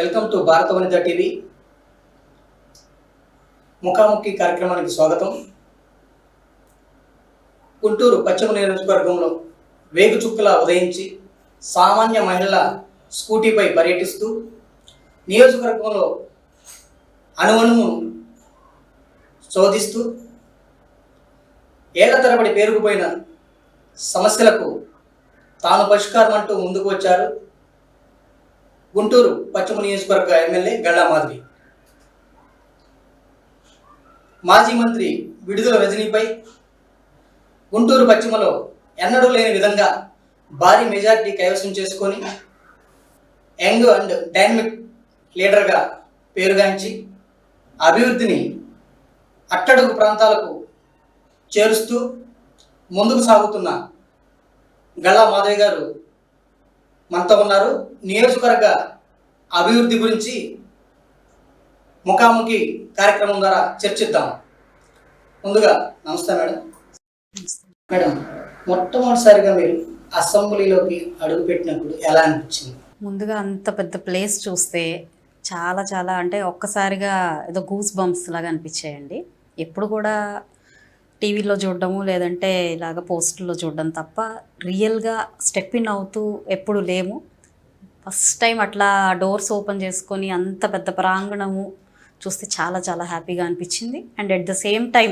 Welcome to భారత వనిత TV. ముఖాముఖి కార్యక్రమానికి స్వాగతం. గుంటూరు పశ్చిమ నియోజకవర్గంలో వేగుచుక్కలా ఉదయించి సామాన్య మహిళల స్కూటీపై పర్యటిస్తూ నియోజకవర్గంలో అణువణువు శోధిస్తూ ఏళ్ళ తరబడి పేరుకుపోయిన సమస్యలకు తాను పరిష్కారం అంటూ ముందుకు వచ్చారు. గుంటూరు పశ్చిమ నియోజకవర్గ ఎమ్మెల్యే గళ్ళా మాధవి. మాజీ మంత్రి విడుదల రజనీపై గుంటూరు పశ్చిమలో ఎన్నడూ లేని విధంగా భారీ మెజార్టీ కైవసం చేసుకొని యంగ్ అండ్ డైనమిక్ లీడర్గా పేరుగాంచి అభివృద్ధిని అట్టడుగు ప్రాంతాలకు చేరుస్తూ ముందుకు సాగుతున్న గళ్ళా మాధవి గారు మనతో ఉన్నారు. నియోజకవర్గ అభివృద్ధి గురించి ముఖాముఖి కార్యక్రమం ద్వారా చర్చిద్దాం. ముందుగా నమస్తే మేడం. మేడం మొట్టమొదటిసారిగా మీరు అసెంబ్లీలోకి అడుగుపెట్టినప్పుడు ఎలా అనిపించింది? ముందుగా అంత పెద్ద ప్లేస్ చూస్తే చాలా చాలా అంటే ఒక్కసారిగా ఏదో గూస్ బంప్స్ లాగా అనిపించాయండి. ఎప్పుడు కూడా టీవీలో చూడడము లేదంటే ఇలాగ పోస్టుల్లో చూడడం తప్ప రియల్గా స్టెప్ ఇన్ అవుతూ ఎప్పుడు లేము. ఫస్ట్ టైం అట్లా డోర్స్ ఓపెన్ చేసుకొని అంత పెద్ద ప్రాంగణము చూస్తే చాలా చాలా హ్యాపీగా అనిపించింది. And at the same time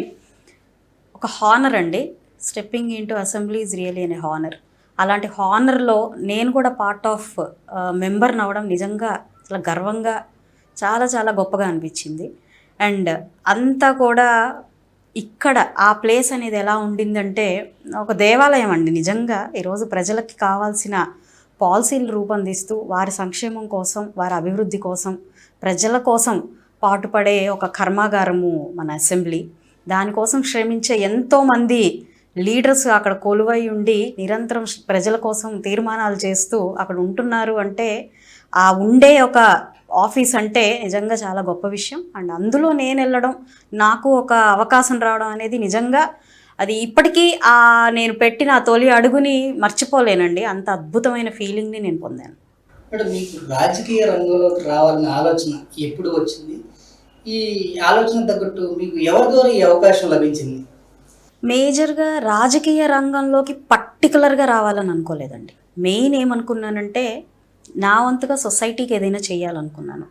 ఒక హానర్ అండి. Stepping into assembly is really అనే హానర్. అలాంటి హానర్లో నేను కూడా పార్ట్ ఆఫ్ మెంబర్ని అవ్వడం నిజంగా చాలా గర్వంగా చాలా చాలా గొప్పగా అనిపించింది. అండ్ అంతా కూడా ఇక్కడ ఆ ప్లేస్ అనేది ఎలా ఉండిందంటే ఒక దేవాలయం అండి. నిజంగా ఈరోజు ప్రజలకి కావాల్సిన పాలసీలు రూపొందిస్తూ వారి సంక్షేమం కోసం వారి అభివృద్ధి కోసం ప్రజల కోసం పాటుపడే ఒక కర్మాగారము మన అసెంబ్లీ. దానికోసం శ్రమించే ఎంతోమంది లీడర్స్ అక్కడ కొలువై ఉండి నిరంతరం ప్రజల కోసం తీర్మానాలు చేస్తూ అక్కడ ఉంటున్నారు అంటే ఆ ఉండే ఒక ఆఫీస్ అంటే నిజంగా చాలా గొప్ప విషయం. అండ్ అందులో నేను వెళ్ళడం నాకు ఒక అవకాశం రావడం అనేది నిజంగా అది ఇప్పటికీ ఆ నేను పెట్టిన ఆ తొలి అడుగుని మర్చిపోలేనండి. అంత అద్భుతమైన ఫీలింగ్ని నేను పొందాను. మేడం మీకు రాజకీయ రంగంలోకి రావాలనే ఆలోచన ఎప్పుడు వచ్చింది? ఈ ఆలోచన తగ్గట్టు మీకు ఎవరి ద్వారా ఈ అవకాశం లభించింది? మేజర్గా రాజకీయ రంగంలోకి పర్టికులర్గా రావాలని అనుకోలేదండి. మెయిన్ ఏమనుకున్నానంటే నా వంతుగా సొసైటీకి ఏదైనా చేయాలనుకున్నాను.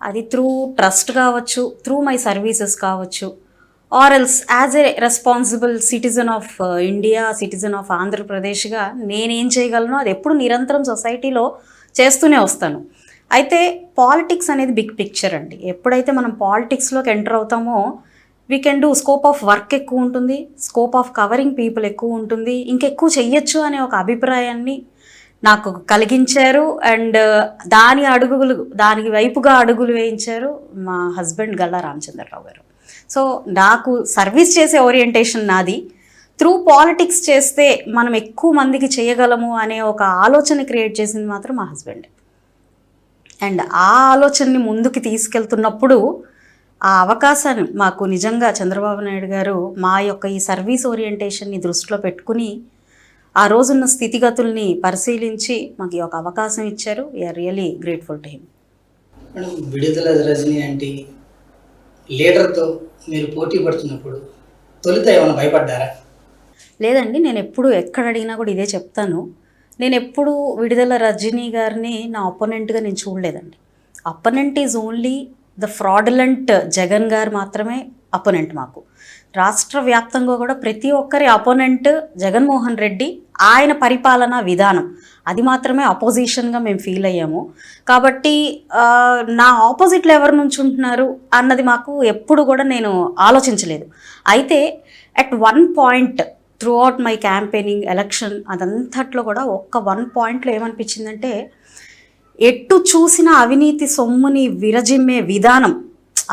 అది త్రూ ట్రస్ట్ కావచ్చు త్రూ మై సర్వీసెస్ కావచ్చు or else as a responsible citizen of India citizen of ఆంధ్రప్రదేశ్గా నేనేం చేయగలను? అది ఎప్పుడు నిరంతరం సొసైటీలో చేస్తూనే వస్తాను. అయితే పాలిటిక్స్ అనేది బిగ్ పిక్చర్ అండి. ఎప్పుడైతే మనం పాలిటిక్స్లోకి ఎంటర్ అవుతామో we can do scope of work ఎక్కువ ఉంటుంది స్కోప్ ఆఫ్ కవరింగ్ పీపుల్ ఎక్కువ ఉంటుంది ఇంకెక్కువ చెయ్యొచ్చు అనే ఒక అభిప్రాయాన్ని నాకు కలిగించారు. అండ్ uh, దాని అడుగులు దానికి వైపుగా అడుగులు వేయించారు మా హస్బెండ్ గల్లా రామచంద్రరావు గారు. సో నాకు సర్వీస్ చేసే ఓరియంటేషన్ నాది. త్రూ పాలిటిక్స్ చేస్తే మనం ఎక్కువ మందికి చేయగలము అనే ఒక ఆలోచన క్రియేట్ చేసింది మాత్రం మా హస్బెండ్. అండ్ ఆ ఆలోచనని ముందుకు తీసుకెళ్తున్నప్పుడు ఆ అవకాశాన్ని మాకు నిజంగా చంద్రబాబు నాయుడు గారు మా యొక్క ఈ సర్వీస్ ఓరియంటేషన్ని దృష్టిలో పెట్టుకుని ఆ రోజున్న స్థితిగతుల్ని పరిశీలించి మాకు ఈ ఒక అవకాశం ఇచ్చారు. We are really grateful to him Vidadala Rajini అంటే లీడర్తో మీరు పోటీ పడుతున్నప్పుడు తొలుత ఏమైనా భయపడ్డారా? లేదండి నేను ఎప్పుడు ఎక్కడ అడిగినా కూడా ఇదే చెప్తాను. నేను ఎప్పుడు విడుదల రజనీ గారిని నా అపోనెంట్గా నేను చూడలేదండి. Opponent is only the fraudulent Jagan garu మాత్రమే అపోనెంట్ మాకు. రాష్ట్ర వ్యాప్తంగా కూడా ప్రతి ఒక్కరి అపోనెంట్ జగన్మోహన్ రెడ్డి ఆయన పరిపాలనా విధానం. అది మాత్రమే అపోజిషన్గా మేము ఫీల్ అయ్యాము. కాబట్టి నా ఆపోజిట్లో ఎవరు నుంచి ఉంటున్నారు అన్నది మాకు ఎప్పుడు కూడా నేను ఆలోచించలేదు. అయితే at one point throughout my campaigning election అదంతట్లో కూడా ఒక్క వన్ పాయింట్లో ఏమనిపించిందంటే ఎటు చూసిన అవినీతి సొమ్ముని విరజిమ్మే విధానం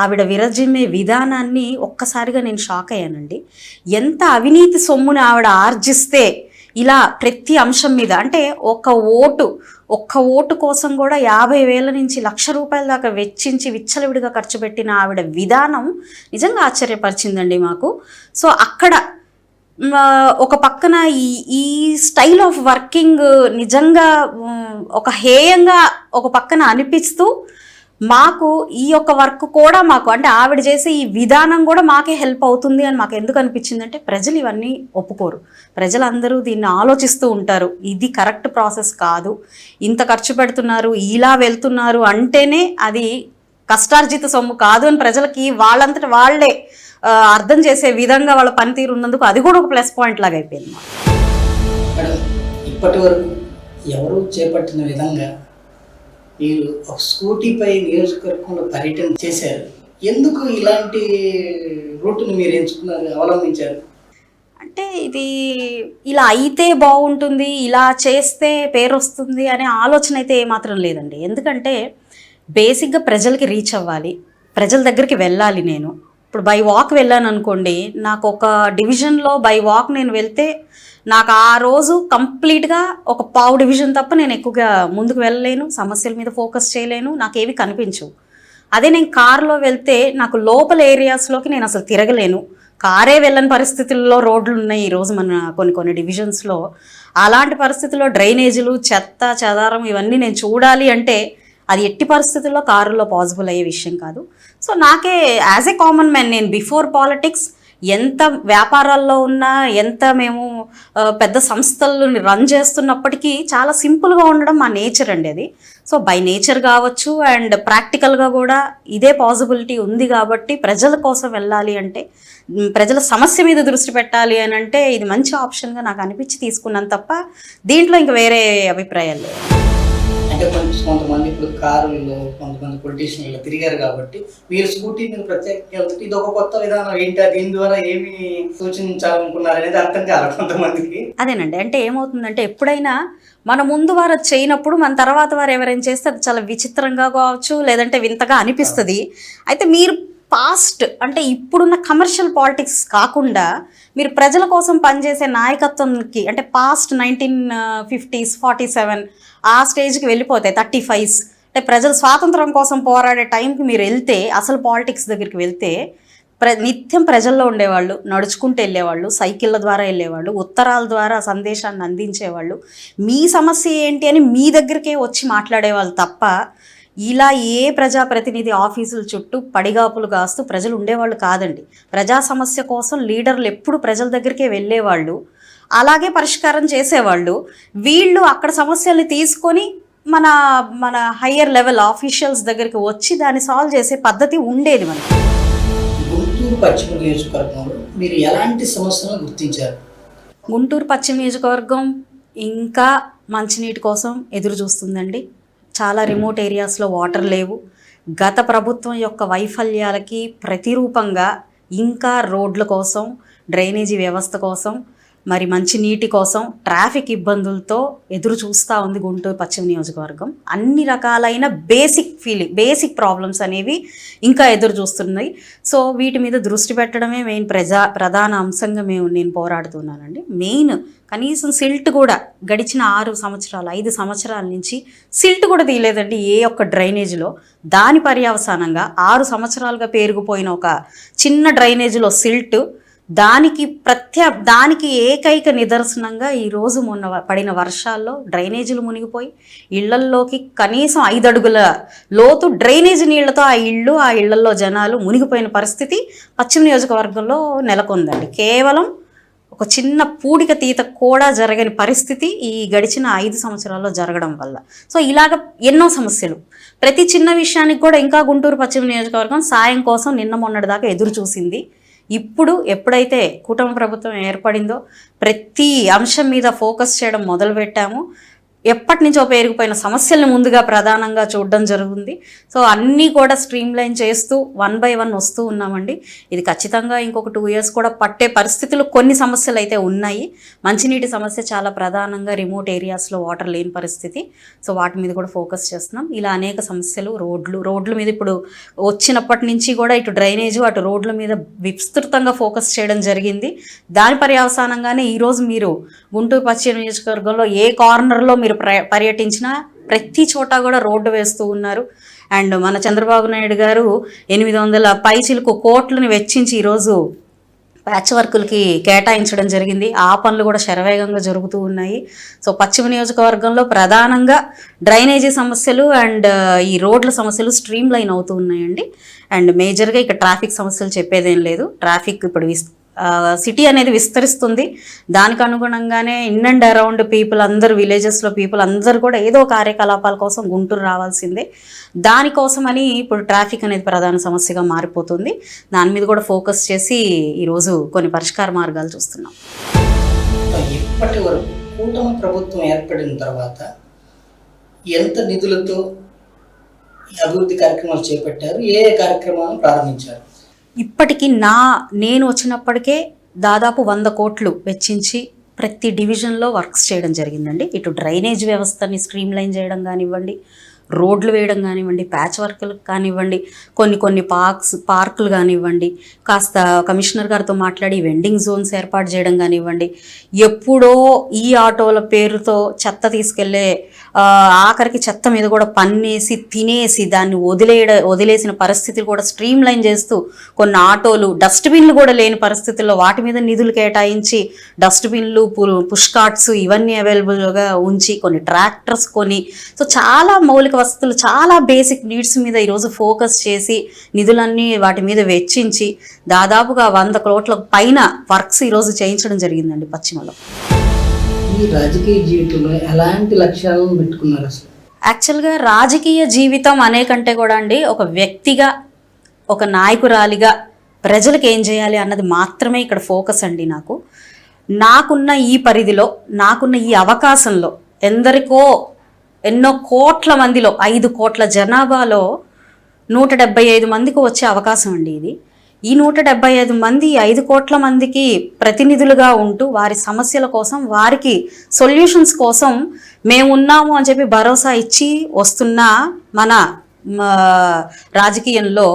ఆవిడ విరజిమ్మే విధానాన్ని ఒక్కసారిగా నేను షాక్ అయ్యానండి. ఎంత అవినీతి సొమ్ముని ఆవిడ ఆర్జిస్తే ఇలా ప్రతి అంశం మీద అంటే ఒక ఓటు ఒక్క ఓటు కోసం కూడా యాభై వేల నుంచి లక్ష రూపాయల దాకా వెచ్చించి విచ్చలవిడిగా ఖర్చు పెట్టిన ఆవిడ విధానం నిజంగా ఆశ్చర్యపరిచిందండి మాకు. సో అక్కడ ఒక పక్కన ఈ ఈ స్టైల్ ఆఫ్ వర్కింగ్ నిజంగా ఒక హేయంగా ఒక పక్కన అనిపిస్తూ మాకు ఈ యొక్క వర్క్ కూడా మాకు అంటే ఆవిడ చేసే ఈ విధానం కూడా మాకే హెల్ప్ అవుతుంది అని మాకు ఎందుకు అనిపించిందంటే ప్రజలు ఇవన్నీ ఒప్పుకోరు. ప్రజలందరూ దీన్ని ఆలోచిస్తూ ఉంటారు. ఇది కరెక్ట్ ప్రాసెస్ కాదు. ఇంత ఖర్చు పెడుతున్నారు ఇలా వెళ్తున్నారు అంటేనే అది కష్టార్జిత సొమ్ము కాదు అని ప్రజలకి వాళ్ళంతట వాళ్ళే అర్థం చేసే విధంగా వాళ్ళ పనితీరు ఉన్నందుకు అది కూడా ఒక ప్లస్ పాయింట్ లాగా అయిపోయింది ఇప్పటి వరకు ఎవరు చేపట్టిన విధంగా మీరు ఒక స్కూటీపై నియోజకవర్గంలో పర్యటన చేశారు. ఎందుకు ఇలాంటి రూట్ను మీరు ఎంచుకున్నారు అవలంబించారు? అంటే ఇది ఇలా అయితే బాగుంటుంది ఇలా చేస్తే పేరు వస్తుంది అనే ఆలోచన అయితే ఏమాత్రం లేదండి. ఎందుకంటే బేసిక్గా ప్రజలకి రీచ్ అవ్వాలి ప్రజల దగ్గరికి వెళ్ళాలి నేను. ఇప్పుడు బై వాక్ వెళ్ళాను అనుకోండి నాకు ఒక డివిజన్లో బై వాక్ నేను వెళ్తే నాకు ఆ రోజు కంప్లీట్గా ఒక పావు డివిజన్ తప్ప నేను ఎక్కువగా ముందుకు వెళ్ళలేను సమస్యల మీద ఫోకస్ చేయలేను నాకేవి కనిపించవు. అదే నేను కారులో వెళ్తే నాకు లోపల ఏరియాస్లోకి నేను అసలు తిరగలేను. కారే వెళ్ళని పరిస్థితుల్లో రోడ్లు ఉన్నాయి ఈరోజు మన కొన్ని కొన్ని డివిజన్స్లో అలాంటి పరిస్థితుల్లో డ్రైనేజీలు చెత్త చెదారం ఇవన్నీ నేను చూడాలి అంటే అది ఎట్టి పరిస్థితుల్లో కారులో పాసిబుల్ అయ్యే విషయం కాదు. సో నాకే యాజ్ ఏ కామన్ మ్యాన్ నేను బిఫోర్ పాలిటిక్స్ ఎంత వ్యాపారాల్లో ఉన్నా ఎంత మేము పెద్ద సంస్థలను రన్ చేస్తున్నప్పటికీ చాలా సింపుల్గా ఉండడం మా నేచర్ అండి అది. సో బై నేచర్ కావచ్చు అండ్ ప్రాక్టికల్గా కూడా ఇదే పాసిబిలిటీ ఉంది కాబట్టి ప్రజల కోసం వెళ్ళాలి అంటే ప్రజల సమస్య మీద దృష్టి పెట్టాలి అని అంటే ఇది మంచి ఆప్షన్గా నాకు అనిపించి తీసుకున్నాను తప్ప దీంట్లో ఇంక వేరే అభిప్రాయాలు లేవు. అంటే కొంచెం కొంతమంది ఇప్పుడు కారుల్లో కొంతమంది పొలిటీషియన్లు తిరిగారు కాబట్టి మీరు స్కూటీ మీద ప్రత్యేకంగా వెళ్తుంటే ఇది ఒక కొత్త విధానం. ఏంటి దీని ద్వారా ఏమి సూచించాలనుకున్నారు అనేది అర్థం కాదు కొంతమందికి. అదేనండి. అంటే ఏమవుతుందంటే ఎప్పుడైనా మన ముందు వారు చేయనప్పుడు మన తర్వాత వారు ఎవరైనా చేస్తే అది చాలా విచిత్రంగా కావచ్చు లేదంటే వింతగా అనిపిస్తుంది. అయితే మీరు పాస్ట్ అంటే ఇప్పుడున్న కమర్షియల్ పాలిటిక్స్ కాకుండా మీరు ప్రజల కోసం పనిచేసే నాయకత్వంకి అంటే past nineteen fifties forty seven ఆ స్టేజ్కి వెళ్ళిపోతాయి థర్టీ ఫైవ్స్. అంటే ప్రజలు స్వాతంత్రం కోసం పోరాడే టైంకి మీరు వెళ్తే అసలు పాలిటిక్స్ దగ్గరికి వెళ్తే ప్ర నిత్యం ప్రజల్లో ఉండేవాళ్ళు నడుచుకుంటూ వెళ్ళేవాళ్ళు సైకిళ్ళ ద్వారా వెళ్ళేవాళ్ళు ఉత్తరాల ద్వారా సందేశాన్ని అందించేవాళ్ళు. మీ సమస్య ఏంటి అని మీ దగ్గరికే వచ్చి మాట్లాడేవాళ్ళు తప్ప ఇలా ఏ ప్రజాప్రతినిధి ఆఫీసుల చుట్టూ పడిగాపులు కాస్తూ ప్రజలు ఉండేవాళ్ళు కాదండి. ప్రజా సమస్య కోసం లీడర్లు ఎప్పుడు ప్రజల దగ్గరికే వెళ్ళేవాళ్ళు. అలాగే పరిష్కారం చేసేవాళ్ళు. వీళ్ళు అక్కడ సమస్యల్ని తీసుకొని మన మన హయ్యర్ లెవెల్ ఆఫీషియల్స్ దగ్గరికి వచ్చి దాన్ని సాల్వ్ చేసే పద్ధతి ఉండేది మనకి. గుంటూరు పశ్చిమ నియోజకవర్గంలో మీరు ఎలాంటి సమస్యలను గుర్తించారు? గుంటూరు పశ్చిమ నియోజకవర్గం ఇంకా మంచినీటి కోసం ఎదురు చూస్తుందండి. చాలా రిమోట్ ఏరియాస్లో వాటర్ లేవు. గత ప్రభుత్వం యొక్క వైఫల్యాలకి ప్రతిరూపంగా ఇంకా రోడ్ల కోసం డ్రైనేజీ వ్యవస్థ కోసం మరి మంచి నీటి కోసం ట్రాఫిక్ ఇబ్బందులతో ఎదురు చూస్తూ ఉంది గుంటూరు పశ్చిమ నియోజకవర్గం. అన్ని రకాలైన బేసిక్ ఫీలింగ్ బేసిక్ ప్రాబ్లమ్స్ అనేవి ఇంకా ఎదురు చూస్తున్నాయి. సో వీటి మీద దృష్టి పెట్టడమే మెయిన్ ప్రజా ప్రధాన అంశంగా మేము నేను పోరాడుతున్నానండి. మెయిన్ కనీసం సిల్ట్ కూడా గడిచిన ఆరు సంవత్సరాలు ఐదు సంవత్సరాల నుంచి సిల్ట్ కూడా తీయలేదండి ఏ ఒక్క డ్రైనేజీలో. దాని పర్యవసానంగా ఆరు సంవత్సరాలుగా పేరుకుపోయిన ఒక చిన్న డ్రైనేజీలో సిల్ట్ దానికి ప్రత్య దానికి ఏకైక నిదర్శనంగా ఈరోజు మొన్న పడిన వర్షాల్లో డ్రైనేజీలు మునిగిపోయి ఇళ్ళల్లోకి కనీసం ఐదు అడుగుల లోతు డ్రైనేజీ నీళ్ళతో ఆ ఇళ్ళు ఆ ఇళ్ళల్లో జనాలు మునిగిపోయిన పరిస్థితి పశ్చిమ నియోజకవర్గంలో నెలకొందండి. కేవలం ఒక చిన్న పూడిక తీత కూడా జరగని పరిస్థితి ఈ గడిచిన ఐదు సంవత్సరాల్లో జరగడం వల్ల. సో ఇలాగ ఎన్నో సమస్యలు. ప్రతి చిన్న విషయానికి కూడా ఇంకా గుంటూరు పశ్చిమ నియోజకవర్గం సాయం కోసం నిన్న మొన్నటి దాకా ఎదురు చూసింది ఇప్పుడు ఎప్పుడైతే కూటమి ప్రభుత్వం ఏర్పడిందో ప్రతి అంశం మీద ఫోకస్ చేయడం మొదలుపెట్టాము. ఎప్పటి నుంచో పేరుకుపోయిన సమస్యల్ని ముందుగా ప్రధానంగా చూడడం జరుగుతుంది. సో అన్నీ కూడా స్ట్రీమ్ లైన్ చేస్తూ వన్ బై వన్ వస్తూ ఉన్నామండి. ఇది ఖచ్చితంగా ఇంకొక టూ ఇయర్స్ కూడా పట్టే పరిస్థితులు కొన్ని సమస్యలు అయితే ఉన్నాయి. మంచినీటి సమస్య చాలా ప్రధానంగా రిమోట్ ఏరియాస్లో వాటర్ లేని పరిస్థితి. సో వాటి మీద కూడా ఫోకస్ చేస్తున్నాం. ఇలా అనేక సమస్యలు రోడ్లు రోడ్ల మీద ఇప్పుడు వచ్చినప్పటి నుంచి కూడా ఇటు డ్రైనేజ్ అటు రోడ్ల మీద విస్తృతంగా ఫోకస్ చేయడం జరిగింది. దాని పర్యవసానంగానే ఈరోజు మీరు గుంటూరు పశ్చిమ నియోజకవర్గంలో ఏ కార్నర్లో మీరు ప్ర పర్యటించిన ప్రతి చోట కూడా రోడ్డు వేస్తూ ఉన్నారు. అండ్ మన చంద్రబాబు నాయుడు గారు ఎనిమిది వందల పైచిలకు కోట్లను వెచ్చించి ఈరోజు ప్యాచ్ వర్కులకి కేటాయించడం జరిగింది. ఆ పనులు కూడా శరవేగంగా జరుగుతూ ఉన్నాయి. సో పశ్చిమ నియోజకవర్గంలో ప్రధానంగా డ్రైనేజీ సమస్యలు అండ్ ఈ రోడ్ల సమస్యలు స్ట్రీమ్ లైన్ అవుతూ ఉన్నాయండి. అండ్ మేజర్గా ఇక ట్రాఫిక్ సమస్యలు చెప్పేదేం లేదు. ట్రాఫిక్ ఇప్పుడు సిటీ అనేది విస్తరిస్తుంది. దానికి అనుగుణంగానే ఇన్ అండ్ అరౌండ్ పీపుల్ అందరు విలేజెస్లో పీపుల్ అందరూ కూడా ఏదో కార్యకలాపాల కోసం గుంటూరు రావాల్సిందే. దానికోసమని ఇప్పుడు ట్రాఫిక్ అనేది ప్రధాన సమస్యగా మారిపోతుంది. దాని మీద కూడా ఫోకస్ చేసి ఈరోజు కొన్ని పరిష్కార మార్గాలు చూస్తున్నాం. ఇప్పటి వరకు కూటమి ప్రభుత్వం ఏర్పడిన తర్వాత ఎంత నిధులతో అభివృద్ధి కార్యక్రమాలు చేపట్టారు ఏ ఏ కార్యక్రమాలను ప్రారంభించారు? ఇప్పటికీ నా నేను వచ్చినప్పటికే దాదాపు వంద కోట్లు వెచ్చించి ప్రతి డివిజన్లో వర్క్స్ చేయడం జరిగిందండి. ఇటు డ్రైనేజ్ వ్యవస్థని స్ట్రీమ్లైన్ చేయడం కానివ్వండి రోడ్లు వేయడం కానివ్వండి ప్యాచ్ వర్క్లు కానివ్వండి కొన్ని కొన్ని పార్క్స్ పార్కులు కానివ్వండి కాస్త కమిషనర్ గారితో మాట్లాడి వెండింగ్ జోన్స్ ఏర్పాటు చేయడం కానివ్వండి ఎప్పుడో ఈ ఆటోల పేరుతో చెత్త తీసుకెళ్ళే ఆఖరికి చెత్త మీద కూడా పన్నేసి తినేసి దాన్ని వదిలేయడ వదిలేసిన పరిస్థితులు కూడా స్ట్రీమ్ లైన్ చేస్తూ కొన్ని ఆటోలు డస్ట్బిన్లు కూడా లేని పరిస్థితుల్లో వాటి మీద నిధులు కేటాయించి డస్ట్బిన్లు పుష్కార్ట్స్ ఇవన్నీ అవైలబుల్గా ఉంచి కొన్ని ట్రాక్టర్స్ కొని సో చాలా మౌలిక వసతులు చాలా బేసిక్ నీడ్స్ మీద ఈరోజు ఫోకస్ చేసి నిధులన్నీ వాటి మీద వెచ్చించి దాదాపుగా వంద కోట్ల పైన వర్క్స్ ఈరోజు చేయించడం జరిగిందండి పశ్చిమలో. రాజకీయ జీవితంలో ఎలాంటి లక్ష్యాలను పెట్టుకున్నారు అసలు? యాక్చువల్గా రాజకీయ జీవితం అనే కంటే కూడా అండి ఒక వ్యక్తిగా ఒక నాయకురాలిగా ప్రజలకు ఏం చేయాలి అన్నది మాత్రమే ఇక్కడ ఫోకస్ అండి నాకు. నాకున్న ఈ పరిధిలో నాకున్న ఈ అవకాశంలో ఎందరికో ఎన్నో కోట్ల మందిలో ఐదు కోట్ల జనాభాలో నూట డెబ్బై ఐదు మందికి వచ్చే అవకాశం అండి ఇది. ఈ నూట డెబ్బై ఐదు మంది ఐదు కోట్ల మందికి ప్రతినిధులుగా ఉంటూ వారి సమస్యల కోసం వారికి సొల్యూషన్స్ కోసం మేము ఉన్నాము అని చెప్పి భరోసా ఇచ్చి వస్తున్న మన రాజకీయంలో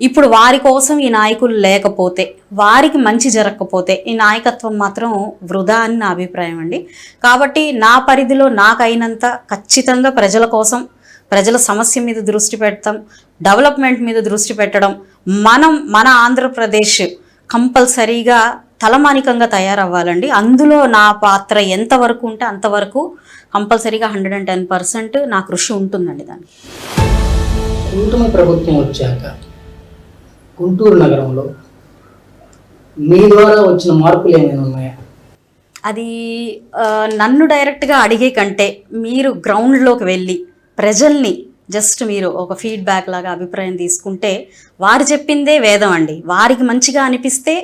ఇప్పుడు వారి కోసం ఈ నాయకులు లేకపోతే వారికి మంచి జరగకపోతే ఈ నాయకత్వం మాత్రం వృధా అని నా అభిప్రాయం అండి. కాబట్టి నా పరిధిలో నాకైనంత ఖచ్చితంగా ప్రజల కోసం ప్రజల సమస్య మీద దృష్టి పెడతాం డెవలప్మెంట్ మీద దృష్టి పెట్టడం మనం మన ఆంధ్రప్రదేశ్ కంపల్సరీగా తలమానికంగా తయారవ్వాలండి. అందులో నా పాత్ర ఎంతవరకు ఉంటే అంతవరకు కంపల్సరీగా హండ్రెడ్ అండ్ టెన్ పర్సెంట్ నా కృషి ఉంటుందండి దానికి. కూటమి ప్రభుత్వం వచ్చాక గుంటూరు నగరంలో మీ ద్వారా వచ్చిన మార్పులు ఏమైనా ఉన్నాయా? అది నన్ను డైరెక్ట్గా అడిగే కంటే మీరు గ్రౌండ్లోకి వెళ్ళి ప్రజల్ని జస్ట్ మీరు ఒక ఫీడ్బ్యాక్ లాగా అభిప్రాయం తీసుకుంటే వారు చెప్పిందే వేదం అండి. వారికి మంచిగా అనిపిస్తే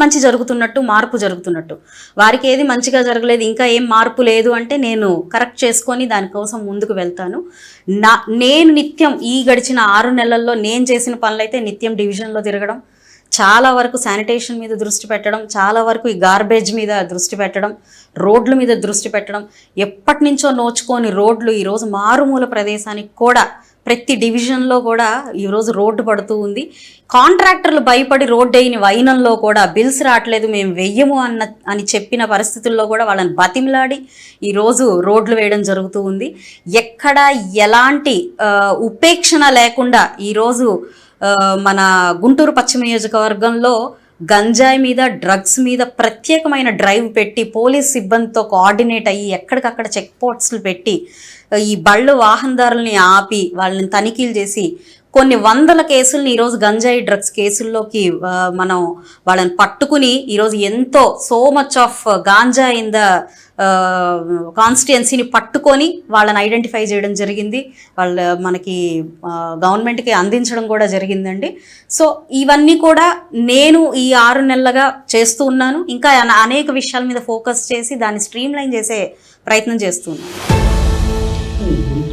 మంచి జరుగుతున్నట్టు మార్పు జరుగుతున్నట్టు. వారికి ఏది మంచిగా జరగలేదు ఇంకా ఏం మార్పు లేదు అంటే నేను కరెక్ట్ చేసుకొని దానికోసం ముందుకు వెళ్తాను. నా నేను నిత్యం ఈ గడిచిన ఆరు నెలల్లో నేను చేసిన పనులైతే నిత్యం డివిజన్లో తిరగడం చాలా వరకు శానిటేషన్ మీద దృష్టి పెట్టడం చాలా వరకు ఈ గార్బేజ్ మీద దృష్టి పెట్టడం రోడ్ల మీద దృష్టి పెట్టడం ఎప్పటి నుంచో నోచుకొని రోడ్లు ఈరోజు మారుమూల ప్రదేశానికి కూడా ప్రతి డివిజన్లో కూడా ఈరోజు రోడ్డు పడుతూ ఉంది. కాంట్రాక్టర్లు భయపడి రోడ్డు అయిన వైనంలో కూడా బిల్స్ రావట్లేదు మేము వెయ్యము అన్న అని చెప్పిన పరిస్థితుల్లో కూడా వాళ్ళని బతిమిలాడి ఈరోజు రోడ్లు వేయడం జరుగుతూ ఉంది. ఎక్కడ ఎలాంటి ఉపేక్షణ లేకుండా ఈరోజు మన గుంటూరు పశ్చిమ నియోజకవర్గంలో గంజాయి మీద డ్రగ్స్ మీద ప్రత్యేకమైన డ్రైవ్ పెట్టి పోలీస్ సిబ్బందితో కోఆర్డినేట్ అయ్యి ఎక్కడికక్కడ చెక్ పోస్ట్లు పెట్టి ఈ బళ్ళు వాహనదారుల్ని ఆపి వాళ్ళని తనిఖీలు చేసి కొన్ని వందల కేసుల్ని ఈరోజు గంజాయి డ్రగ్స్ కేసుల్లోకి మనం వాళ్ళని పట్టుకుని ఈరోజు ఎంతో so much of ganja in the కాన్స్టిట్యున్సీని పట్టుకొని వాళ్ళని ఐడెంటిఫై చేయడం జరిగింది. వాళ్ళ మనకి గవర్నమెంట్కి అందించడం కూడా జరిగిందండి. సో ఇవన్నీ కూడా నేను ఈ ఆరు నెలలుగా చేస్తూ ఉన్నాను. ఇంకా అనేక విషయాల మీద ఫోకస్ చేసి దాన్ని స్ట్రీమ్ లైన్ చేసే ప్రయత్నం చేస్తున్నాను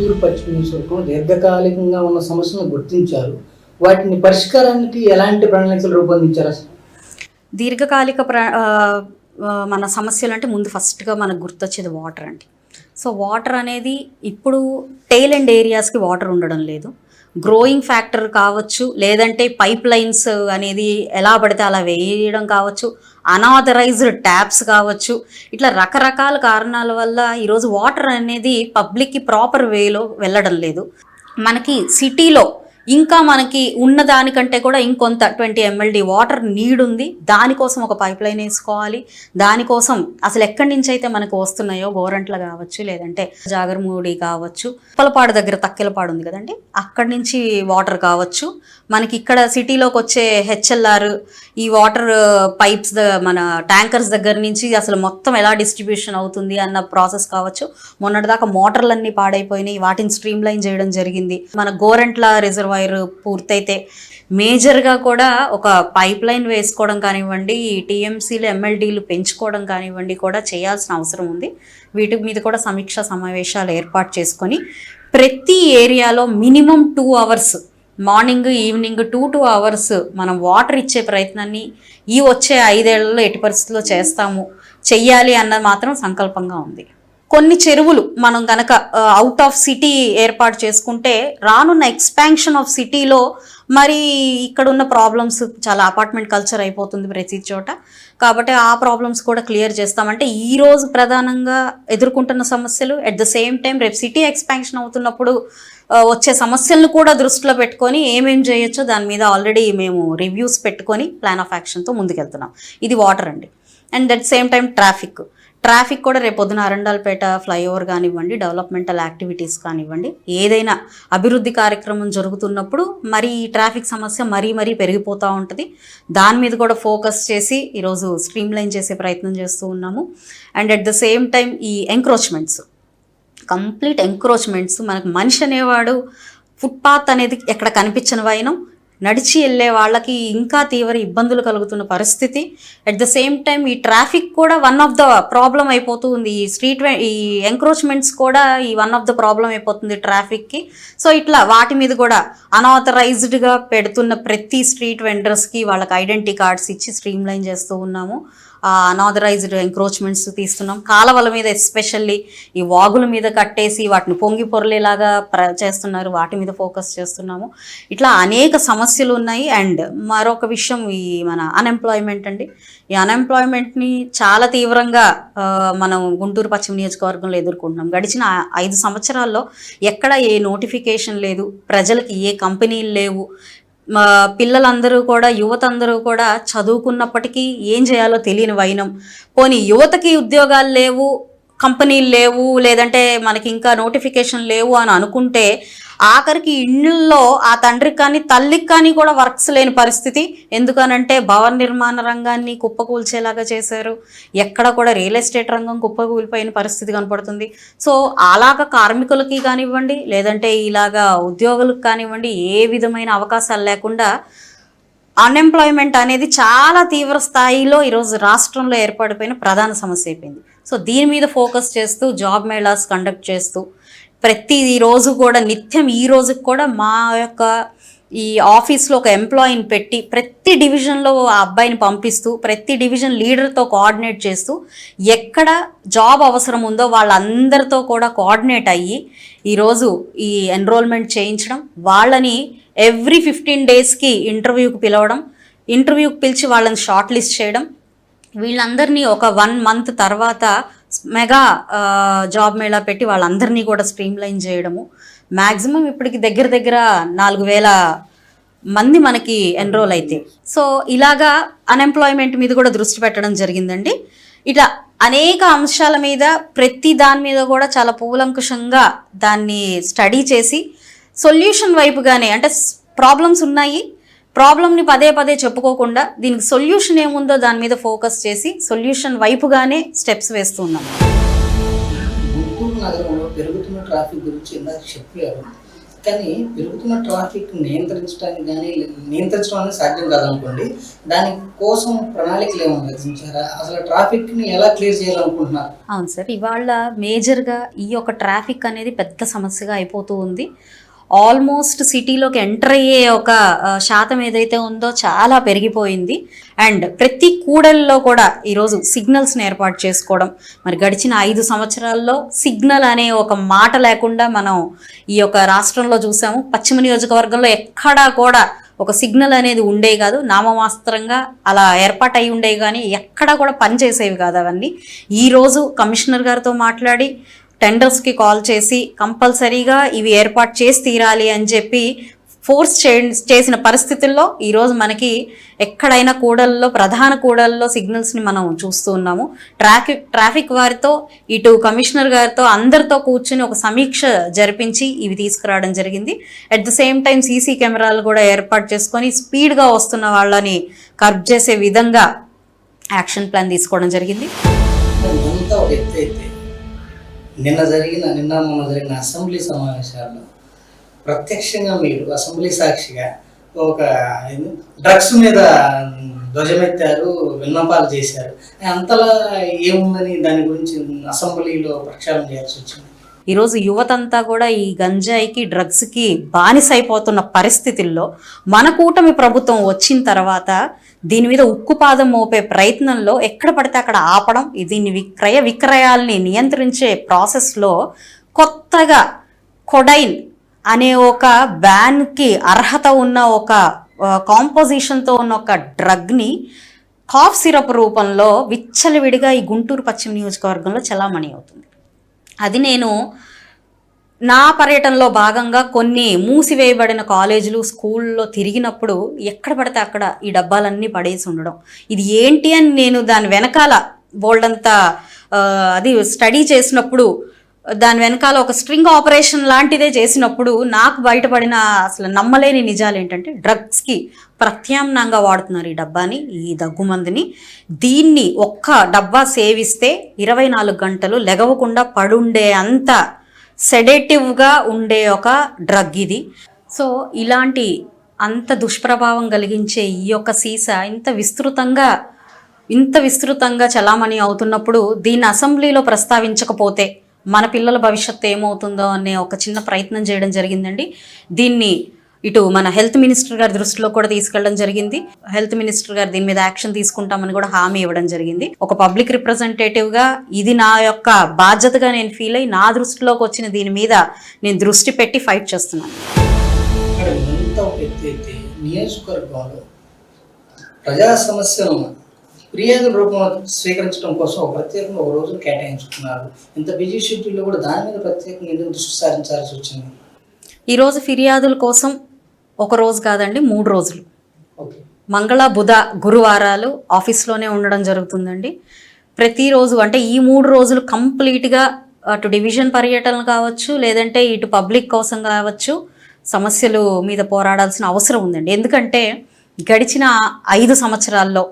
గుంటూరు పశ్చిమ నియోజకవర్గం దీర్ఘకాలికంగా ఉన్న సమస్యలను గుర్తించారు. వాటిని పరిష్కారానికి ఎలాంటి ప్రణాళికలు రూపొందించారు అసలు? దీర్ఘకాలిక ప్ర మన సమస్యలు అంటే ముందు ఫస్ట్గా మనకు గుర్తొచ్చేది వాటర్ అండి. సో వాటర్ అనేది ఇప్పుడు టైల్ అండ్ ఏరియాస్కి వాటర్ ఉండడం లేదు. గ్రోయింగ్ ఫ్యాక్టర్ కావచ్చు లేదంటే పైప్ లైన్స్ అనేది ఎలా పడితే అలా వేయడం కావచ్చు అనాథరైజ్డ్ ట్యాప్స్ కావచ్చు ఇట్లా రకరకాల కారణాల వల్ల ఈరోజు వాటర్ అనేది పబ్లిక్కి ప్రాపర్ వేలో వెళ్ళడం లేదు. మనకి సిటీలో ఇంకా మనకి ఉన్న దానికంటే కూడా ఇంకొంత ట్వంటీ ఎంఎల్డి వాటర్ నీడ్ ఉంది. దానికోసం ఒక పైప్ లైన్ వేసుకోవాలి. దానికోసం అసలు ఎక్కడి నుంచి అయితే మనకు వస్తున్నాయో గోరంట్ల కావచ్చు లేదంటే జాగర్మూడి కావచ్చు ఉప్పలపాడు దగ్గర తక్కెలపాడు ఉంది కదండి అక్కడి నుంచి వాటర్ కావచ్చు. మనకి ఇక్కడ సిటీలోకి వచ్చే హెచ్ఎల్ఆర్ ఈ వాటర్ పైప్స్ మన ట్యాంకర్స్ దగ్గర నుంచి అసలు మొత్తం ఎలా డిస్ట్రిబ్యూషన్ అవుతుంది అన్న ప్రాసెస్ కావచ్చు. మొన్నటిదాకా మోటార్లన్నీ పాడైపోయినాయి. వాటిని స్ట్రీమ్ లైన్ చేయడం జరిగింది. మన గోరెంట్ల వైర్ పూర్తయితే మేజర్గా కూడా ఒక పైప్ లైన్ వేసుకోవడం కానివ్వండి ఈ టీఎంసీలు ఎమ్మెల్డీలు పెంచుకోవడం కానివ్వండి కూడా చేయాల్సిన అవసరం ఉంది. వీటి మీద కూడా సమీక్ష సమావేశాలు ఏర్పాటు చేసుకొని ప్రతి ఏరియాలో minimum two hours morning evening two two hours మనం వాటర్ ఇచ్చే ప్రయత్నాన్ని ఈ వచ్చే ఐదేళ్ళలో ఎట్టి పరిస్థితుల్లో చేస్తాము చెయ్యాలి అన్నది మాత్రం సంకల్పంగా ఉంది. కొన్ని చెరువులు మనం గనక అవుట్ ఆఫ్ సిటీ ఏర్పాటు చేసుకుంటే రానున్న ఎక్స్పాన్షన్ ఆఫ్ సిటీలో మరి ఇక్కడ ఉన్న ప్రాబ్లమ్స్ చాలా అపార్ట్మెంట్ కల్చర్ అయిపోతుంది ప్రతి చోట. కాబట్టి ఆ ప్రాబ్లమ్స్ కూడా క్లియర్ చేస్తామంటే ఈ రోజు ప్రధానంగా ఎదుర్కొంటున్న సమస్యలు అట్ ద సేమ్ టైం రేపు సిటీ ఎక్స్పాన్షన్ అవుతున్నప్పుడు వచ్చే సమస్యలను కూడా దృష్టిలో పెట్టుకొని ఏమేం చేయొచ్చో దాని మీద ఆల్రెడీ మేము రివ్యూస్ పెట్టుకొని ప్లాన్ ఆఫ్ యాక్షన్తో ముందుకెళ్తున్నాం. ఇది వాటర్ అండి. And that same time traffic traffic కూడా రేపు పొద్దున అరండాల్పేట ఫ్లైఓవర్ కానివ్వండి డెవలప్మెంటల్ యాక్టివిటీస్ కానివ్వండి ఏదైనా అభివృద్ధి కార్యక్రమం జరుగుతున్నప్పుడు మరి ఈ ట్రాఫిక్ సమస్య మరీ మరీ పెరిగిపోతూ ఉంటుంది. దాని మీద కూడా ఫోకస్ చేసి ఈరోజు స్ట్రీమ్ లైన్ చేసే ప్రయత్నం చేస్తూ ఉన్నాము. And at the same time ఈ ఎంక్రోచ్మెంట్స్ కంప్లీట్ ఎంక్రోచ్మెంట్స్ మనకు మనిషి అనేవాడు ఫుట్పాత్ అనేది ఎక్కడ కనిపించిన వైనం నడిచి వెళ్ళే వాళ్ళకి ఇంకా తీవ్ర ఇబ్బందులు కలుగుతున్న పరిస్థితి. అట్ ద సేమ్ టైం ఈ ట్రాఫిక్ కూడా వన్ ఆఫ్ ద ప్రాబ్లం అయిపోతుంది ఈ స్ట్రీట్ ఈ ఎంక్రోచ్మెంట్స్ కూడా ఈ వన్ ఆఫ్ ద ప్రాబ్లం అయిపోతుంది ట్రాఫిక్కి సో ఇట్లా వాటి మీద కూడా అనాథరైజ్డ్గా పెడుతున్న ప్రతి స్ట్రీట్ వెండర్స్కి వాళ్ళకి ఐడెంటిటీ కార్డ్స్ ఇచ్చి స్ట్రీమ్ లైన్ చేస్తూ ఉన్నాము. అనాథరైజ్డ్ ఎంక్రోచ్మెంట్స్ తీస్తున్నాం. కాలవల మీద ఎస్పెషల్లీ ఈ వాగుల మీద కట్టేసి వాటిని పొంగి పొరలేలాగా ప్ర చేస్తున్నారు. వాటి మీద ఫోకస్ చేస్తున్నాము. ఇట్లా అనేక సమస్యలు ఉన్నాయి. అండ్ మరొక విషయం ఈ మన అన్ఎంప్లాయ్మెంట్ అండి. ఈ అన్ఎంప్లాయ్మెంట్ని చాలా తీవ్రంగా మనం గుంటూరు పశ్చిమ నియోజకవర్గంలో ఎదుర్కొంటున్నాం. గడిచిన ఐదు సంవత్సరాల్లో ఎక్కడ ఏ నోటిఫికేషన్ లేదు. ప్రజలకి ఏ కంపెనీలు లేవు. పిల్లలందరూ కూడా యువత అందరూ కూడా చదువుకున్నప్పటికీ ఏం చేయాలో తెలియని వైనం. పోనీ యువతకి ఉద్యోగాలు లేవు కంపెనీలు లేవు లేదంటే మనకి ఇంకా నోటిఫికేషన్ లేవు అని అనుకుంటే ఆఖరికి ఇళ్ళల్లో ఆ తండ్రికి కానీ తల్లికి కానీ కూడా వర్క్స్ లేని పరిస్థితి. ఎందుకనంటే భవన నిర్మాణ రంగాన్ని కుప్పకూల్చేలాగా చేశారు. ఎక్కడ కూడా రియల్ ఎస్టేట్ రంగం కుప్పకూలిపోయిన పరిస్థితి కనపడుతుంది. సో అలాగ కార్మికులకి కానివ్వండి లేదంటే ఇలాగా ఉద్యోగులకు కానివ్వండి ఏ విధమైన అవకాశాలు లేకుండా అన్ఎంప్లాయ్మెంట్ అనేది చాలా తీవ్ర స్థాయిలో ఈరోజు రాష్ట్రంలో ఏర్పడిపోయిన ప్రధాన సమస్య అయిపోయింది. సో దీని మీద ఫోకస్ చేస్తూ జాబ్ మేళాస్ కండక్ట్ చేస్తూ ప్రతి రోజు కూడా నిత్యం ఈ రోజుకి కూడా మా యొక్క ఈ ఆఫీస్లో ఒక ఎంప్లాయీని పెట్టి ప్రతి డివిజన్లో ఆ అబ్బాయిని పంపిస్తూ ప్రతి డివిజన్ లీడర్తో కోఆర్డినేట్ చేస్తూ ఎక్కడ జాబ్ అవసరం ఉందో వాళ్ళందరితో కూడా కోఆర్డినేట్ అయ్యి ఈరోజు ఈ ఎన్రోల్మెంట్ చేయించడం వాళ్ళని ఎవ్రీ ఫిఫ్టీన్ డేస్కి ఇంటర్వ్యూకి పిలవడం ఇంటర్వ్యూకి పిలిచి వాళ్ళని షార్ట్ లిస్ట్ చేయడం వీళ్ళందరినీ ఒక వన్ మంత్ తర్వాత మెగా జాబ్ మేళా పెట్టి వాళ్ళందరినీ కూడా స్ట్రీమ్ లైన్ చేయడము. మ్యాక్సిమం ఇప్పటికి దగ్గర దగ్గర నాలుగు వేల మంది మనకి ఎన్రోల్ అయితే. సో ఇలాగా అన్ఎంప్లాయ్మెంట్ మీద కూడా దృష్టి పెట్టడం జరిగిందండి. ఇట్లా అనేక అంశాల మీద ప్రతి దాని మీద కూడా చాలా పూలంకుషంగా దాన్ని స్టడీ చేసి సొల్యూషన్ వైపుగానే అంటే ప్రాబ్లమ్స్ ఉన్నాయి ప్రాబ్లమ్ని పదే పదే చెప్పుకోకుండా దీనికి సొల్యూషన్ ఏముందో దాని మీద ఫోకస్ చేసి సొల్యూషన్ వైపుగానే స్టెప్స్ వేస్తున్నాం గుంటూరు నగరంలో పెరుగుతున్న ట్రాఫిక్ గురించి ఇందాక చెప్పారు. కానీ పెరుగుతున్న ట్రాఫిక్ నియంత్రించడానికి కానీ నియంత్రించడం అనేది సాధ్యం కాదనుకోండి. దాని కోసం ప్రణాళికలు ఏమైనా రచించారా? అసలు ట్రాఫిక్ని ఎలా క్లియర్ చేయాలనుకుంటున్నారు? అవును సార్ ఇవాళ మేజర్గా ఈ యొక్క ట్రాఫిక్ అనేది పెద్ద సమస్యగా అయిపోతూ ఉంది. ఆల్మోస్ట్ సిటీలోకి ఎంటర్ అయ్యే ఒక శాతం ఏదైతే ఉందో చాలా పెరిగిపోయింది. అండ్ ప్రతి కూడల్లో కూడా ఈరోజు సిగ్నల్స్ని ఏర్పాటు చేసుకోవడం. మరి గడిచిన ఐదు సంవత్సరాల్లో సిగ్నల్ అనే ఒక మాట లేకుండా మనం ఈ యొక్క రాష్ట్రంలో చూసాము. పశ్చిమ నియోజకవర్గంలో ఎక్కడా కూడా ఒక సిగ్నల్ అనేది ఉండే కాదు. నామమాస్త్రంగా అలా ఏర్పాటు అయి ఉండే కానీ ఎక్కడా కూడా పనిచేసేవి కాదు అవన్నీ. ఈరోజు కమిషనర్ గారితో మాట్లాడి టెండర్స్కి కాల్ చేసి కంపల్సరీగా ఇవి ఏర్పాటు చేసి తీరాలి అని చెప్పి ఫోర్స్ చే చేసిన పరిస్థితుల్లో ఈరోజు మనకి ఎక్కడైనా కూడల్లో ప్రధాన కూడల్లో సిగ్నల్స్ని మనం చూస్తూ ఉన్నాము. ట్రాఫిక్ ట్రాఫిక్ వారితో ఇటు కమిషనర్ గారితో అందరితో కూర్చుని ఒక సమీక్ష జరిపించి ఇవి తీసుకురావడం జరిగింది. At the same time CC కెమెరాలు కూడా ఏర్పాటు చేసుకొని స్పీడ్గా వస్తున్న వాళ్ళని కర్బ్ చేసే విధంగా యాక్షన్ ప్లాన్ తీసుకోవడం జరిగింది. నిన్న జరిగిన నిన్న మొన్న జరిగిన అసెంబ్లీ సమావేశాల్లో ప్రత్యక్షంగా మీరు అసెంబ్లీ సాక్షిగా ఒక డ్రగ్స్ మీద ధ్వజమెత్తారు విన్నపాలు చేశారు. అంతలా ఏముందని దాని గురించి అసెంబ్లీలో ప్రక్షాళన చేయాల్సి వచ్చింది. ఈరోజు యువతంతా కూడా ఈ గంజాయికి డ్రగ్స్కి బానిసైపోతున్న పరిస్థితుల్లో మన కూటమి ప్రభుత్వం వచ్చిన తర్వాత దీని మీద ఉక్కుపాదం మోపే ప్రయత్నంలో ఎక్కడ పడితే అక్కడ ఆపడం దీన్ని విక్రయ విక్రయాల్ని నియంత్రించే ప్రాసెస్లో కొత్తగా కొడైన్ అనే ఒక బ్యాన్కి అర్హత ఉన్న ఒక కాంపోజిషన్తో ఉన్న ఒక డ్రగ్ని కాఫ్ సిరప్ రూపంలో విచ్చలవిడిగా ఈ గుంటూరు పశ్చిమ నియోజకవర్గంలో చలామణి అవుతుంది. అది నేను నా పర్యటనలో భాగంగా కొన్ని మూసివేయబడిన కాలేజీలు స్కూల్లో తిరిగినప్పుడు ఎక్కడ పడితే అక్కడ ఈ డబ్బాలన్నీ పడేసి ఉండడం. ఇది ఏంటి అని నేను దాని వెనకాల బోల్డంత అది స్టడీ చేసినప్పుడు దాని వెనకాల ఒక స్ట్రింగ్ ఆపరేషన్ లాంటిదే చేసినప్పుడు నాకు బయటపడిన అసలు నమ్మలేని నిజాలు ఏంటంటే డ్రగ్స్కి ప్రత్యామ్నాయంగా వాడుతున్నారు ఈ డబ్బాని ఈ దగ్గుమందుని. దీన్ని ఒక్క డబ్బా సేవిస్తే ఇరవై నాలుగు గంటలు లెగవకుండా పడుండే అంత సెడేటివ్గా ఉండే ఒక డ్రగ్ ఇది. సో ఇలాంటి అంత దుష్ప్రభావం కలిగించే ఈ యొక్క సీసా ఇంత విస్తృతంగా ఇంత విస్తృతంగా చలామణి అవుతున్నప్పుడు దీన్ని అసెంబ్లీలో ప్రస్తావించకపోతే మన పిల్లల భవిష్యత్తు ఏమవుతుందో అనే ఒక చిన్న ప్రయత్నం చేయడం జరిగిందండి. దీన్ని ఇటు మన హెల్త్ మినిస్టర్ గారి దృష్టిలో కూడా తీసుకెళ్ళడం జరిగింది. హెల్త్ మినిస్టర్ గారు దీని మీద యాక్షన్ తీసుకుంటామని కూడా హామీ ఇవ్వడం జరిగింది. ఒక పబ్లిక్ రిప్రజెంటేటివ్గా ఇది నా యొక్క బాధ్యతగా నేను ఫీల్ అయ్యి నా దృష్టిలోకి వచ్చిన దీని మీద నేను దృష్టి పెట్టి ఫైట్ చేస్తున్నాను. నియోజకవర్గంలో ప్రజా సమస్యలను ఫిర్యాదుల రూపంలో స్వీకరించడం కోసం ఒక ప్రత్యేకంగా ఒక రోజు కేటాయించుకున్నారు. ఇంత బిజీ షెడ్యూల్లో కూడా దాని మీద ప్రత్యేకంగా ఎందుకు దృష్టి సారించాల్సి వచ్చింది? ఈరోజు ఫిర్యాదుల కోసం ఒక రోజు కాదండి మూడు రోజులు. మంగళ బుధ గురువారాలు ఆఫీస్లోనే ఉండడం జరుగుతుందండి. ప్రతిరోజు అంటే ఈ మూడు రోజులు కంప్లీట్గా అటు డివిజన్ పర్యటనలు కావచ్చు లేదంటే ఇటు పబ్లిక్ కోసం కావచ్చు సమస్యలు మీద పోరాడాల్సిన అవసరం ఉందండి. ఎందుకంటే గడిచిన ఐదు సంవత్సరాల్లో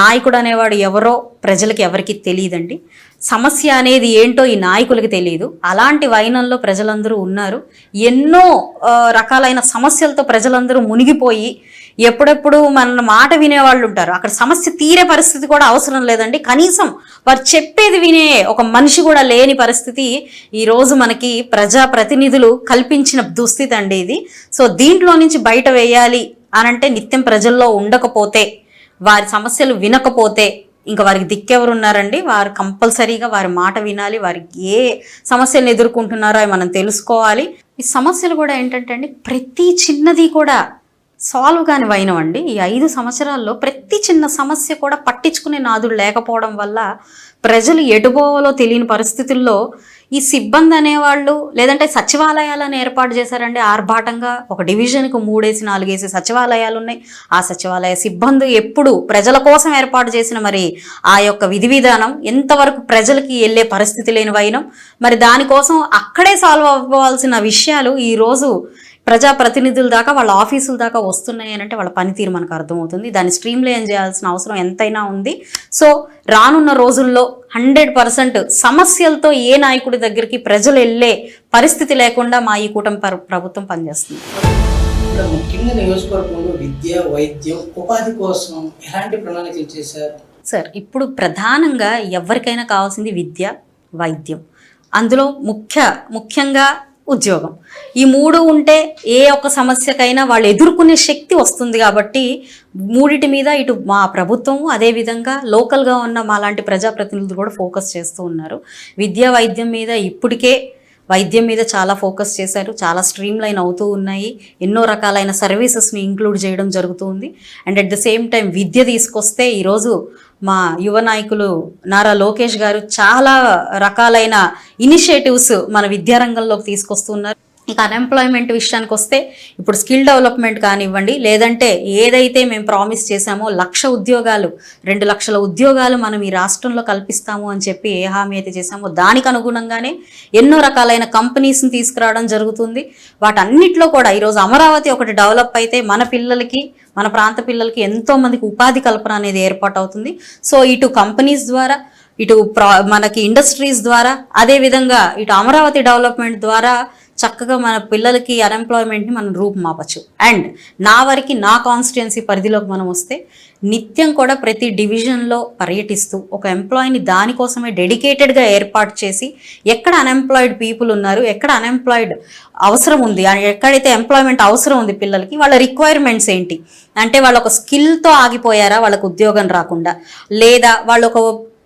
నాయకుడు అనేవాడు ఎవరో ప్రజలకి ఎవరికి తెలియదండి. సమస్య అనేది ఏంటో ఈ నాయకులకి తెలియదు. అలాంటి వైనంలో ప్రజలందరూ ఉన్నారు. ఎన్నో రకాలైన సమస్యలతో ప్రజలందరూ మునిగిపోయి ఎప్పుడెప్పుడు మన మాట వినేవాళ్ళు ఉంటారు. అక్కడ సమస్య తీరే పరిస్థితి కూడా అవసరం లేదండి. కనీసం వారు చెప్పేది వినే ఒక మనిషి కూడా లేని పరిస్థితి ఈరోజు మనకి ప్రజా ప్రతినిధులు కల్పించిన దుస్థితి అండి ఇది. సో దీంట్లో నుంచి బయట వేయాలి అనంటే నిత్యం ప్రజల్లో ఉండకపోతే వారి సమస్యలు వినకపోతే ఇంకా వారికి దిక్కెవరు ఉన్నారండి వారు కంపల్సరీగా వారి మాట వినాలి. వారికి ఏ సమస్యలను ఎదుర్కొంటున్నారో అవి మనం తెలుసుకోవాలి. ఈ సమస్యలు కూడా ఏంటంటే అండి ప్రతి చిన్నది కూడా సాల్వ్ కాని వైనవండి ఈ ఐదు సంవత్సరాల్లో ప్రతి చిన్న సమస్య కూడా పట్టించుకునే నాదుడు లేకపోవడం వల్ల ప్రజలు ఎటుపోవాలో తెలియని పరిస్థితుల్లో ఈ సిబ్బంది అనేవాళ్ళు లేదంటే సచివాలయాలను ఏర్పాటు చేశారండి. ఆర్భాటంగా ఒక డివిజన్కు మూడేసి నాలుగేసి సచివాలయాలు ఉన్నాయి ఆ సచివాలయ సిబ్బంది ఎప్పుడు ప్రజల కోసం ఏర్పాటు చేసిన మరి ఆ యొక్క విధి విధానం ఎంతవరకు ప్రజలకి వెళ్ళే పరిస్థితి లేని వైనం మరి దానికోసం అక్కడే సాల్వ్ అవ్వాల్సిన విషయాలు ఈరోజు ప్రజా ప్రతినిధుల దాకా వాళ్ళ ఆఫీసుల దాకా వస్తున్నాయి అంటే వాళ్ళ పనితీరు మనకు అర్థమవుతుంది. దాన్ని స్ట్రీమ్ లైన్ చేయాల్సిన అవసరం ఎంతైనా ఉంది. సో రానున్న రోజుల్లో హండ్రెడ్ పర్సెంట్ సమస్యలతో ఏ నాయకుడి దగ్గరికి ప్రజలు వెళ్ళే పరిస్థితి లేకుండా మా ఈ కూటమి ప్ర- ప్రభుత్వం పనిచేస్తుంది. ముఖ్యంగా నియోజకవర్గంలో విద్య వైద్యం ఉపాధి కోసం ఎలాంటి ప్రణాళికలు చేశారు? సార్ ఇప్పుడు ప్రధానంగా ఎవరికైనా కావాల్సింది విద్య వైద్యం. అందులో ముఖ్య ముఖ్యంగా ఉద్యోగం. ఈ మూడు ఉంటే ఏ ఒక్క సమస్యకైనా వాళ్ళు ఎదుర్కొనే శక్తి వస్తుంది కాబట్టి మూడిటి మీద ఇటు మా ప్రభుత్వం అదేవిధంగా లోకల్గా ఉన్న మా లాంటి ప్రజాప్రతినిధులు కూడా ఫోకస్ చేస్తూ ఉన్నారు. విద్యా వైద్యం మీద ఇప్పటికే వైద్యం మీద చాలా ఫోకస్ చేశారు. చాలా స్ట్రీమ్ లైన్ అవుతూ ఉన్నాయి. ఎన్నో రకాలైన సర్వీసెస్ని ఇంక్లూడ్ చేయడం జరుగుతుంది and at the same time విద్య తీసుకొస్తే ఈరోజు మా యువ నాయకులు నారా లోకేష్ గారు చాలా రకాలైన ఇనిషియేటివ్స్ మన విద్యారంగంలోకి తీసుకొస్తున్నారు. ఇంకా అన్ఎంప్లాయ్మెంట్ విషయానికి వస్తే ఇప్పుడు స్కిల్ డెవలప్మెంట్ కానివ్వండి లేదంటే ఏదైతే మేము ప్రామిస్ చేశామో లక్ష ఉద్యోగాలు రెండు లక్షల ఉద్యోగాలు మనం ఈ రాష్ట్రంలో కల్పిస్తాము అని చెప్పి ఏ హామీ అయితే చేశామో దానికి అనుగుణంగానే ఎన్నో రకాలైన కంపెనీస్ని తీసుకురావడం జరుగుతుంది. వాటన్నిటిలో కూడా ఈరోజు అమరావతి ఒకటి డెవలప్ అయితే మన పిల్లలకి మన ప్రాంత పిల్లలకి ఎంతో మందికి ఉపాధి కల్పన అనేది ఏర్పాటు అవుతుంది. సో ఇటు కంపెనీస్ ద్వారా ఇటు ప్రా మనకి ఇండస్ట్రీస్ ద్వారా అదేవిధంగా ఇటు అమరావతి డెవలప్మెంట్ ద్వారా చక్కగా మన పిల్లలకి అన్ఎంప్లాయ్మెంట్ని మనం రూపుమాపచ్చు. అండ్ నా వరకు నా కాన్స్టిట్యున్సీ పరిధిలోకి మనం వస్తే నిత్యం కూడా ప్రతి డివిజన్లో పర్యటిస్తూ ఒక ఎంప్లాయీని దానికోసమే డెడికేటెడ్గా ఏర్పాటు చేసి ఎక్కడ అన్ఎంప్లాయిడ్ పీపుల్ ఉన్నారు ఎక్కడ అన్ఎంప్లాయిడ్ అవసరం ఉంది ఎక్కడైతే ఎంప్లాయ్మెంట్ అవసరం ఉంది పిల్లలకి వాళ్ళ రిక్వైర్మెంట్స్ ఏంటి? అంటే వాళ్ళు ఒక స్కిల్తో ఆగిపోయారా వాళ్ళకు ఉద్యోగం రాకుండా? లేదా వాళ్ళు ఒక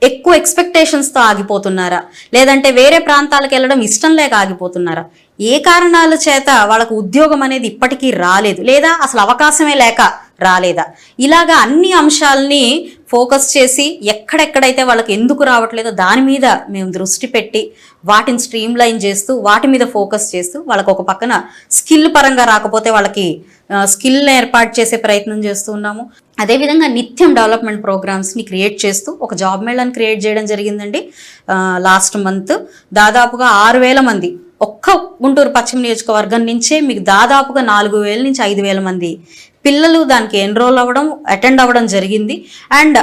ఎక్కువ ఎక్స్పెక్టేషన్స్తో ఆగిపోతున్నారా? లేదంటే వేరే ప్రాంతాలకు వెళ్ళడం ఇష్టం లేక ఆగిపోతున్నారా? ఏ కారణాల చేత వాళ్ళకు ఉద్యోగం అనేది ఇప్పటికీ రాలేదు? లేదా అసలు అవకాశమే లేక రాలేదా? ఇలాగా అన్ని అంశాలని ఫోకస్ చేసి ఎక్కడెక్కడైతే వాళ్ళకి ఎందుకు రావట్లేదో దాని మీద మేము దృష్టి పెట్టి వాటిని స్ట్రీమ్ లైన్ చేస్తూ వాటి మీద ఫోకస్ చేస్తూ వాళ్ళకి ఒక పక్కన స్కిల్ పరంగా రాకపోతే వాళ్ళకి స్కిల్ ఏర్పాటు చేసే ప్రయత్నం చేస్తూ ఉన్నాము. అదేవిధంగా నిత్యం డెవలప్మెంట్ ప్రోగ్రామ్స్ని క్రియేట్ చేస్తూ ఒక జాబ్ మేళాని క్రియేట్ చేయడం జరిగిందండి. లాస్ట్ మంత్ దాదాపుగా ఆరు వేల మంది ఒక్క గుంటూరు పశ్చిమ నియోజకవర్గం నుంచే మీకు దాదాపుగా నాలుగు వేల నుంచి ఐదు వేల మంది పిల్లలు దానికి ఎన్రోల్ అవ్వడం అటెండ్ అవ్వడం జరిగింది. అండ్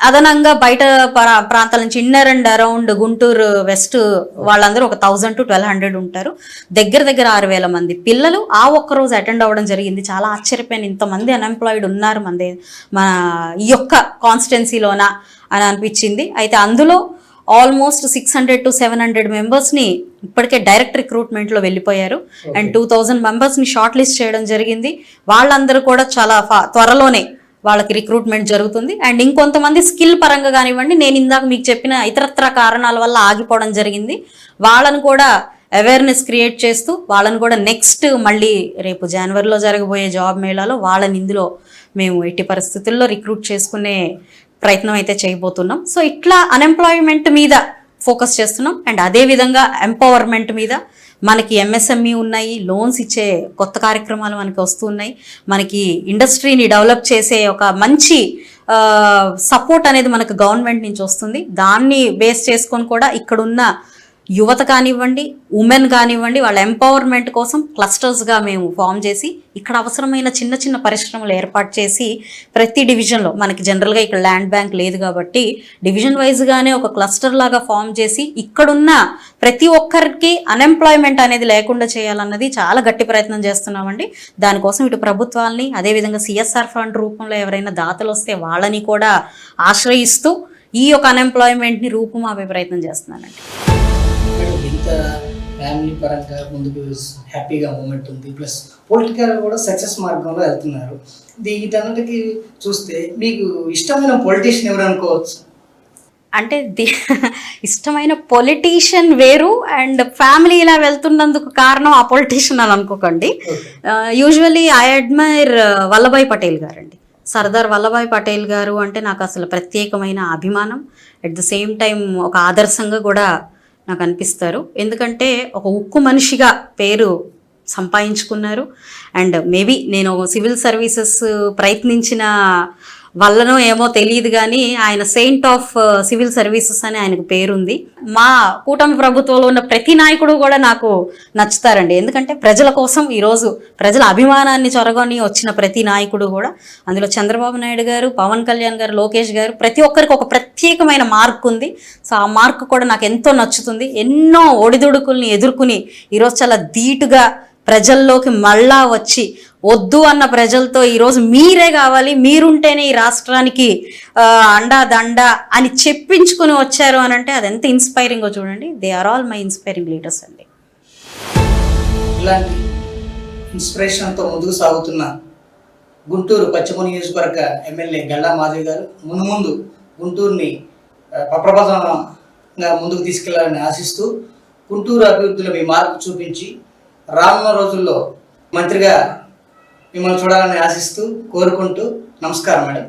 అదనంగా బయట ప్రా- ప్రాంతాల నుంచి inner and around Guntur west వాళ్ళందరూ ఒక థౌజండ్ టు ట్వెల్వ్ హండ్రెడ్ ఉంటారు. దగ్గర దగ్గర ఆరు వేల మంది పిల్లలు ఆ ఒక్క రోజు అటెండ్ అవ్వడం జరిగింది. చాలా ఆశ్చర్యపోయిన. ఇంతమంది అన్ఎంప్లాయిడ్ ఉన్నారు మన మన ఈ యొక్క కాన్స్టిట్యున్సీలోన అని అనిపించింది. అయితే అందులో almost six hundred to seven hundred మెంబర్స్ని ఇప్పటికే డైరెక్ట్ రిక్రూట్మెంట్లో వెళ్ళిపోయారు. అండ్ టూ థౌజండ్ మెంబర్స్ని షార్ట్ లిస్ట్ చేయడం జరిగింది. వాళ్ళందరూ కూడా చాలా త్వరలోనే వాళ్ళకి రిక్రూట్మెంట్ జరుగుతుంది. అండ్ ఇంకొంతమంది స్కిల్ పరంగా కానివ్వండి నేను ఇందాక మీకు చెప్పిన ఇతరత్ర కారణాల వల్ల ఆగిపోవడం జరిగింది. వాళ్ళను కూడా అవేర్నెస్ క్రియేట్ చేస్తూ వాళ్ళని కూడా నెక్స్ట్ మళ్ళీ రేపు జనవరిలో జరగబోయే జాబ్ మేళాలో వాళ్ళని ఇందులో మేము ఎట్టి పరిస్థితుల్లో రిక్రూట్ చేసుకునే ప్రయత్నం అయితే చేయబోతున్నాం. సో ఇట్లా అన్ఎంప్లాయ్మెంట్ మీద ఫోకస్ చేస్తున్నాం. అండ్ అదే విధంగా ఎంపవర్మెంట్ మీద మనకి ఎంఎస్ఎంఈ ఉన్నాయి. లోన్స్ ఇచ్చే కొత్త కార్యక్రమాలు మనకి వస్తున్నాయి. మనకి ఇండస్ట్రీని డెవలప్ చేసే ఒక మంచి సపోర్ట్ అనేది మనకు గవర్నమెంట్ నుంచి వస్తుంది. దాన్ని బేస్ చేసుకొని కూడా ఇక్కడున్న యువత కానివ్వండి ఉమెన్ కానివ్వండి వాళ్ళ ఎంపవర్మెంట్ కోసం క్లస్టర్స్గా మేము ఫామ్ చేసి ఇక్కడ అవసరమైన చిన్న చిన్న పరిశ్రమలు ఏర్పాటు చేసి ప్రతి డివిజన్లో మనకి జనరల్గా ఇక్కడ ల్యాండ్ బ్యాంక్ లేదు కాబట్టి డివిజన్ వైజ్గానే ఒక క్లస్టర్ లాగా ఫామ్ చేసి ఇక్కడున్న ప్రతి ఒక్కరికి అన్ఎంప్లాయ్మెంట్ అనేది లేకుండా చేయాలన్నది చాలా గట్టి ప్రయత్నం చేస్తున్నామండి. దానికోసం ఇటు ప్రభుత్వాల్ని అదేవిధంగా సిఎస్ఆర్ ఫండ్ రూపంలో ఎవరైనా దాతలు వస్తే వాళ్ళని కూడా ఆశ్రయిస్తూ ఈ యొక్క అన్ఎంప్లాయ్మెంట్ని రూపుమాపే ప్రయత్నం చేస్తున్నానండి. ఫ్యామిలీ పరంగా ముందుకు హ్యాపీగా మూమెంట్ ఉంది. ప్లస్ పొలిటికల్ కూడా సక్సెస్ మార్గంలో వెళ్తున్నారు. వీటన్నిటికి చూస్తే మీకు ఇష్టమైన పొలిటీషియన్ ఎవరు అనుకోవచ్చు? అంటే ఇష్టమైన పొలిటీషియన్ వేరు అండ్ ఫ్యామిలీ ఇలా వెళ్తున్నందుకు కారణం ఆ పొలిటీషియన్ అని అనుకోకండి. Usually I admire Vallabhbhai Patel గారండి. సర్దార్ వల్లభాయ్ పటేల్ గారు అంటే నాకు అసలు ప్రత్యేకమైన అభిమానం. అట్ ద సేమ్ టైం ఒక ఆదర్శంగా కూడా నాకు అనిపిస్తారు. ఎందుకంటే ఒక ఉక్కు మనిషిగా పేరు సంపాదించుకున్నారు. అండ్ మేబీ నేను సివిల్ సర్వీసెస్ ప్రయత్నించిన వల్లనో ఏమో తెలియదు కానీ ఆయన సెయింట్ ఆఫ్ సివిల్ సర్వీసెస్ అని ఆయనకు పేరుంది. మా కూటమి ప్రభుత్వంలో ఉన్న ప్రతి నాయకుడు కూడా నాకు నచ్చుతారండి. ఎందుకంటే ప్రజల కోసం ఈరోజు ప్రజల అభిమానాన్ని చొరగొని వచ్చిన ప్రతి నాయకుడు కూడా అందులో చంద్రబాబు నాయుడు గారు పవన్ కళ్యాణ్ గారు లోకేష్ గారు ప్రతి ఒక్కరికి ఒక ప్రత్యేకమైన మార్క్ ఉంది. సో ఆ మార్క్ కూడా నాకు ఎంతో నచ్చుతుంది. ఎన్నో ఒడిదుడుకుల్ని ఎదుర్కొని ఈరోజు చాలా ధీటుగా ప్రజల్లోకి మళ్ళా వచ్చి వద్దు అన్న ప్రజలతో ఈరోజు మీరే కావాలి మీరుంటేనే ఈ రాష్ట్రానికి అండా దండ అని చెప్పించుకుని వచ్చారు అని అంటే అది ఎంత ఇన్స్పైరింగో చూడండి. They are all my inspiring leaders అండి. ఇలాంటి ఇన్స్పిరేషన్తో ముందుకు సాగుతున్న గుంటూరు పశ్చిమ నియోజకవర్గ ఎమ్మెల్యే గల్లా మాధవి గారు ముందు ముందు గుంటూరుని ఆ, ముందుకు తీసుకెళ్ళాలని ఆశిస్తూ గుంటూరు అభివృద్ధిలో మీ మార్పు చూపించి రానున్న రోజుల్లో మంత్రిగా మిమ్మల్ని చూడాలని ఆశిస్తూ కోరుకుంటూ నమస్కారం మేడం.